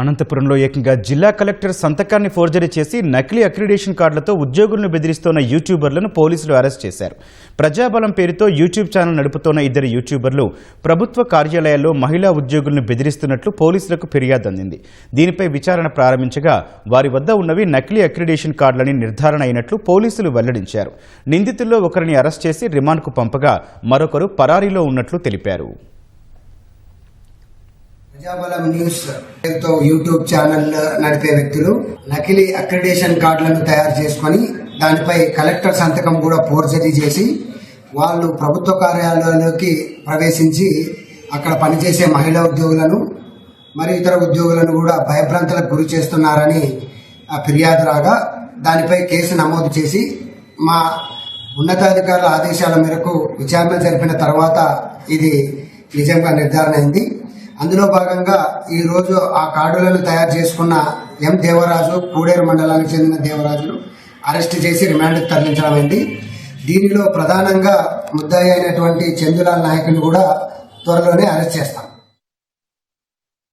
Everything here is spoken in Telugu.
అనంతపురంలో ఏకంగా జిల్లా కలెక్టర్ సంతకాన్ని ఫోర్జరీ చేసి నకిలీ అక్రిడేషన్ కార్డులతో ఉద్యోగులను బెదిరిస్తోన్న యూట్యూబర్లను పోలీసులు అరెస్ట్ చేశారు. ప్రజాబలం పేరుతో యూట్యూబ్ ఛానల్ నడుపుతోన్న ఇద్దరు యూట్యూబర్లు ప్రభుత్వ కార్యాలయాల్లో మహిళా ఉద్యోగులను బెదిరిస్తున్నట్లు పోలీసులకు ఫిర్యాదు అందింది. దీనిపై విచారణ ప్రారంభించగా వారి వద్ద ఉన్నవి నకిలీ అక్రిడేషన్ కార్డులని నిర్ధారణ అయినట్లు పోలీసులు వెల్లడించారు. నిందితుల్లో ఒకరిని అరెస్ట్ చేసి రిమాండ్కు పంపగా మరొకరు పరారీలో ఉన్నట్లు తెలిపారు. ప్రజాబలం న్యూస్ పేరుతో యూట్యూబ్ ఛానల్ నడిపే వ్యక్తులు నకిలీ అక్రిడేషన్ కార్డులను తయారు చేసుకొని దానిపై కలెక్టర్ సంతకం కూడా ఫోర్జరీ చేసి వాళ్ళు ప్రభుత్వ కార్యాలయాల్లోకి ప్రవేశించి అక్కడ పనిచేసే మహిళా ఉద్యోగులను మరియు ఇతర ఉద్యోగులను కూడా భయభ్రాంతులకు గురి చేస్తున్నారని ఆ ఫిర్యాదు రాగా దానిపై కేసు నమోదు చేసి మా ఉన్నతాధికారుల ఆదేశాల మేరకు విచారణ జరిపిన తర్వాత ఇది నిజంగా నిర్ధారణ అయింది అందులో భాగంగా ఈ రోజు ఆ కార్డులను తయారు చేసుకున్న ఎం దేవరాజు కూడేరు మండలానికి చెందిన దేవరాజును అరెస్ట్ చేసి రిమాండ్కి తరలించడం దీనిలో ప్రధానంగా ముద్దాయి అయినటువంటి చందులాల్ నాయకుని కూడా త్వరలోనే అరెస్ట్ చేస్తాం.